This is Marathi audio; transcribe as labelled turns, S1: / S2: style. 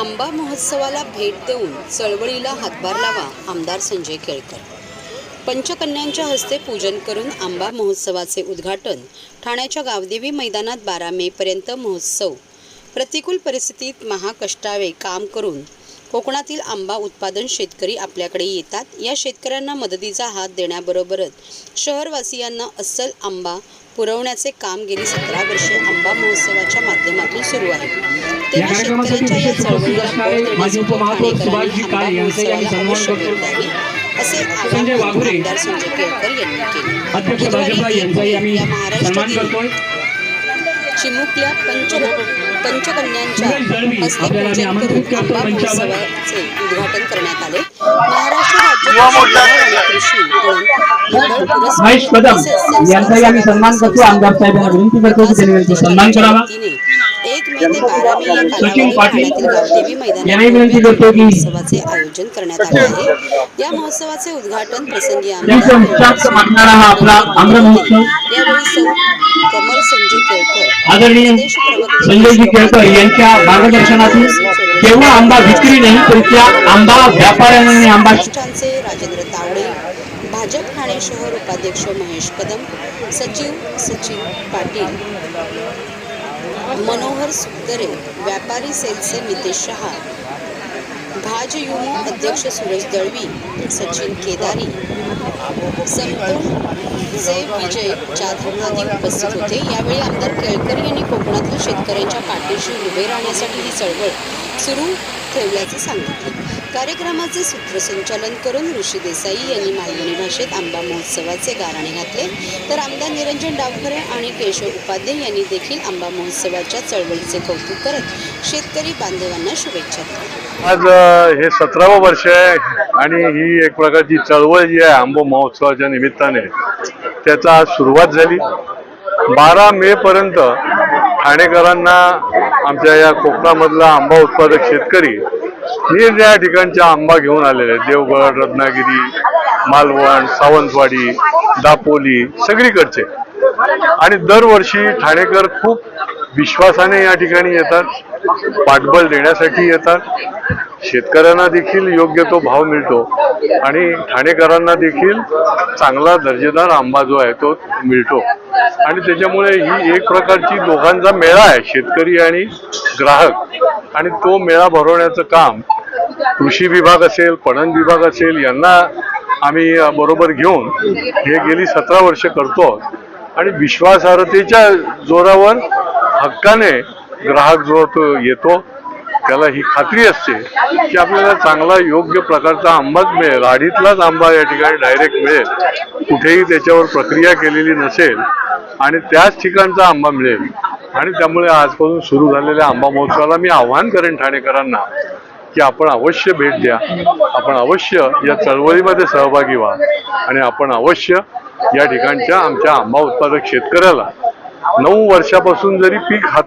S1: आंबा महोत्सवाला भेट देऊन चळवळीला हातभार लावा आमदार संजय केळकर. पंचकन्यांच्या हस्ते पूजन करून आंबा महोत्सवाचे उद्घाटन. ठाण्याच्या गावदेवी मैदानात बारा मे पर्यंत महोत्सव. प्रतिकूल परिस्थितीत महाकष्टावे काम करून कोकणातील आंबा उत्पादन शेतकरी आपल्याकडे येतात. या शेतकऱ्यांना मदतीचा हात देण्याबरोबरच शहरवासियांना अस्सल आंबा पुरवण्याचे काम गेली सतरा वर्षे आंबा महोत्सवाच्या माध्यमातून सुरू आहे. तेव्हा शेतकऱ्यांच्या या चळवळीला बळ देण्यासाठी आंबा महोत्सवाला अवश्य भेट द्यावी असे
S2: संजय
S1: आवाहन
S2: वाघुरे,
S1: आमदार संजय केळकर यांनी केले. बुधवारी महाराष्ट्र चिमुकल्या पंच पंचकन्यांच्या हस्ते पूजन
S2: आम्ही
S1: करून
S2: आमंत्रित करतो
S1: आंबा. महोत्सवाचे उद्घाटन करण्यात आले. महाराष्ट्र राज्य कृषी आणि कृषी विपणन मंडळ पुरस्कृत
S2: महेश कदम
S1: तसेच
S2: यांचाही आम्ही सन्मान करतो. आमदार साहेबांना विनंती करतो की त्यांनी त्यांचा सन्मान करावा
S1: वतीने एक मे ते बारा मे या गावदेवी महोत्सवाचे आयोजन करण्यात आले आहे. या महोत्सवाचे उद्घाटन प्रसंगी यावेळी सौ कमल संजय केळकर.
S2: आदरणीय संजयजी केळकर यांच्या मार्गदर्शनातून केवळ आंबा विक्री नाही तर त्या आंबा व्यापाऱ्यांना आणि आंबा
S1: राजेंद्र तावडे भाजप ठाणे शहर उपाध्यक्ष महेश कदम सचिव सचिन पाटील मनोहर सुखदरे व्यापारी सेलचे नितेश शहा भाज युमो अध्यक्ष सुरेश दळवी सचिन केदारी संतोषचे विजय जाधव आदी उपस्थित होते. यावेळी आमदार केळकर यांनी कोकणातील शेतकऱ्यांच्या पाठीशी उभे राहण्यासाठी ही चळवळ सुरू ठेवल्याचे सांगितले. कार्यक्रमाचे सूत्रसंचालन करून ऋषी देसाई यांनी मालवणी भाषेत आंबा महोत्सवाचे गाराणे घातले. तर आमदार निरंजन डावखरे आणि केशव उपाध्ये यांनी देखील आंबा महोत्सवाच्या चळवळीचे कौतुक करत शेतकरी बांधवांना शुभेच्छा दिल्या.
S3: आज हे सतरावं वर्ष आहे आणि ही एक प्रकारची चळवळ जी आहे आंबो महोत्सवाच्या निमित्ताने त्याचा आज सुरुवात झाली. बारा मे पर्यंत ठाणेकरांना आमच्या या कोकणामधला आंबा उत्पादक शेतकरी निरनिराळ्या ठिकाणच्या आंबा घेऊन आलेले आहेत देवगड रत्नागिरी मालवण सावंतवाडी दापोली सगळीकडचे. आणि दरवर्षी ठाणेकर खूप विश्वासाने या ठिकाणी येतात पाठबळ देण्यासाठी येतात. शेतकऱ्यांना देखील योग्य तो भाव मिळतो. आणि ठाणेकरांना देखील चांगला दर्जेदार आंबा जो आहे तो मिळतो. आणि त्याच्यामुळे ही एक प्रकारची दोघांचा मेळा आहे शेतकरी आणि ग्राहक. आणि तो मेळा भरवण्याचं काम कृषी विभाग असेल पणन विभाग असेल यांना आम्ही बरोबर घेऊन हे गेली सतरा वर्ष करतो. आणि विश्वासार्हतेच्या जोरावर हक्काने ग्राहक जो तो येतो त्याला ही खात्री असते की आपल्याला चांगला योग्य प्रकारचा आंबाच मिळेल. आढीतलाच आंबा या ठिकाणी डायरेक्ट मिळेल. कुठेही त्याच्यावर प्रक्रिया केलेली नसेल आणि त्याच ठिकाणचा आंबा मिळेल. आणि त्यामुळे आजपासून सुरू झालेल्या आंबा महोत्सवाला मी आव्हान करेन ठाणेकरांना की आपण अवश्य भेट द्या. आपण अवश्य या चळवळीमध्ये सहभागी व्हा. आणि आपण अवश्य या ठिकाणच्या आमच्या आंबा उत्पादक शेतकऱ्याला नऊ वर्षापासून जरी पीक हात